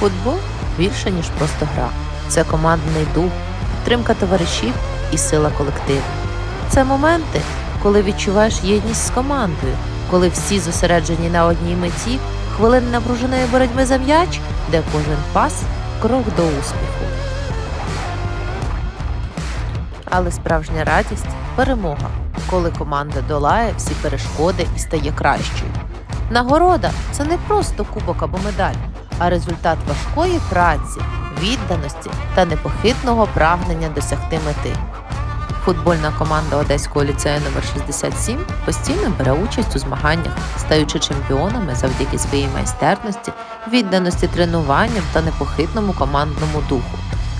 Футбол більше, ніж просто гра. Це командний дух, підтримка товаришів і сила колективу. Це моменти, коли відчуваєш єдність з командою, коли всі зосереджені на одній меті, хвилини напруженої боротьби за м'яч, де кожен пас крок до успіху. Але справжня радість перемога, коли команда долає всі перешкоди і стає кращою. Нагорода це не просто кубок або медаль, а результат важкої праці, відданості та непохитного прагнення досягти мети. Футбольна команда Одеського ліцею номер 67 постійно бере участь у змаганнях, стаючи чемпіонами завдяки своїй майстерності, відданості тренуванням та непохитному командному духу.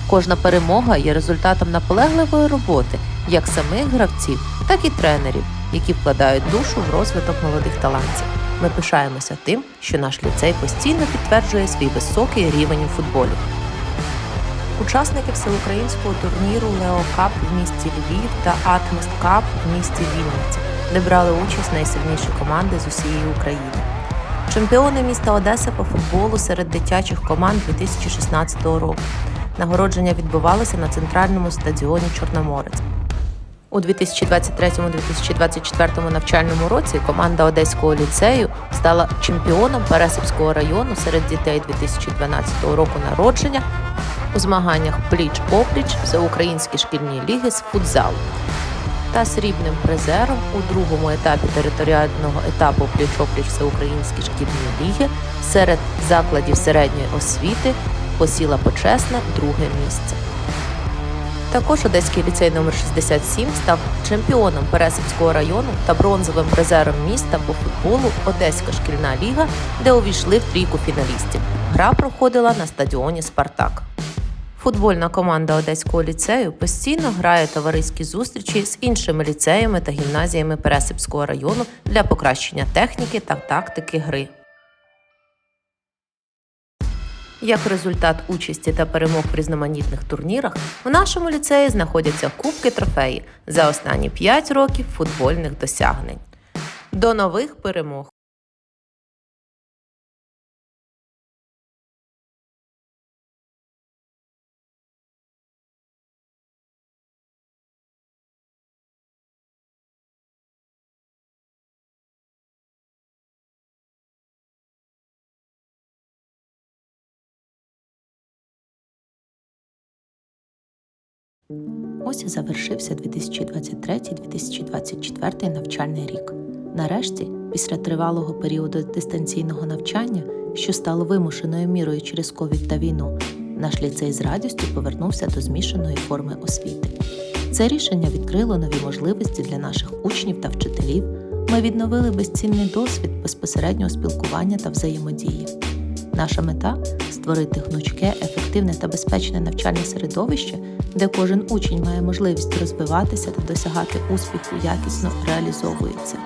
Кожна перемога є результатом наполегливої роботи як самих гравців, так і тренерів, які вкладають душу в розвиток молодих талантів. Ми пишаємося тим, що наш ліцей постійно підтверджує свій високий рівень у футболі. Учасники всеукраїнського турніру Лео Кап в місті Львів та Атмост Кап в місті Вінниці, де брали участь найсильніші команди з усієї України. Чемпіони міста Одеса по футболу серед дитячих команд 2016 року. Нагородження відбувалося на центральному стадіоні Чорноморець. У 2023-2024 навчальному році команда Одеського ліцею стала чемпіоном Пересипського району серед дітей 2012 року народження у змаганнях пліч-опліч всеукраїнські шкільні ліги з футзалу та срібним призером у другому етапі територіального етапу пліч-опліч всеукраїнські шкільні ліги серед закладів середньої освіти посіла почесне друге місце. Також Одеський ліцей номер 67 став чемпіоном Пересипського району та бронзовим призером міста по футболу Одеська шкільна ліга, де увійшли в трійку фіналістів. Гра проходила на стадіоні Спартак. Футбольна команда Одеського ліцею постійно грає товариські зустрічі з іншими ліцеями та гімназіями Пересипського району для покращення техніки та тактики гри. Як результат участі та перемог в різноманітних турнірах, в нашому ліцеї знаходяться кубки трофеї за останні 5 років футбольних досягнень. До нових перемог! Ось і завершився 2023-2024 навчальний рік. Нарешті, після тривалого періоду дистанційного навчання, що стало вимушеною мірою через ковід та війну, наш ліцей з радістю повернувся до змішаної форми освіти. Це рішення відкрило нові можливості для наших учнів та вчителів. Ми відновили безцінний досвід безпосереднього спілкування та взаємодії. Наша мета створити гнучке, ефективне та безпечне навчальне середовище, де кожен учень має можливість розвиватися та досягати успіху якісно реалізовується.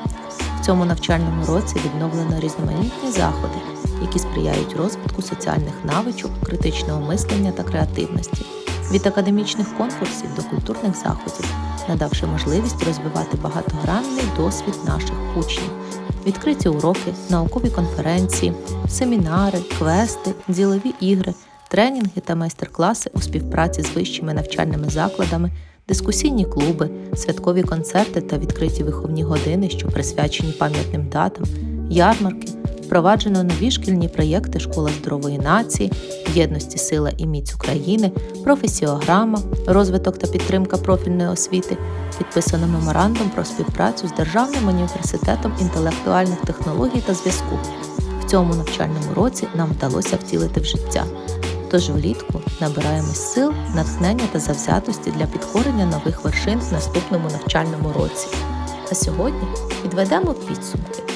В цьому навчальному році відновлено різноманітні заходи, які сприяють розвитку соціальних навичок, критичного мислення та креативності, від академічних конкурсів до культурних заходів, надавши можливість розвивати багатогранний досвід наших учнів відкриті уроки, наукові конференції, семінари, квести, ділові ігри, тренінги та майстер-класи у співпраці з вищими навчальними закладами, дискусійні клуби, святкові концерти та відкриті виховні години, що присвячені пам'ятним датам, ярмарки. Впроваджено нові шкільні проєкти Школа здорової нації, єдності сила і міць України, професіограма, розвиток та підтримка профільної освіти, підписано меморандум про співпрацю з Державним університетом інтелектуальних технологій та зв'язку. В цьому навчальному році нам вдалося втілити в життя. Тож влітку набираємось сил, натхнення та завзятості для підкорення нових вершин в наступному навчальному році. А сьогодні підведемо підсумки.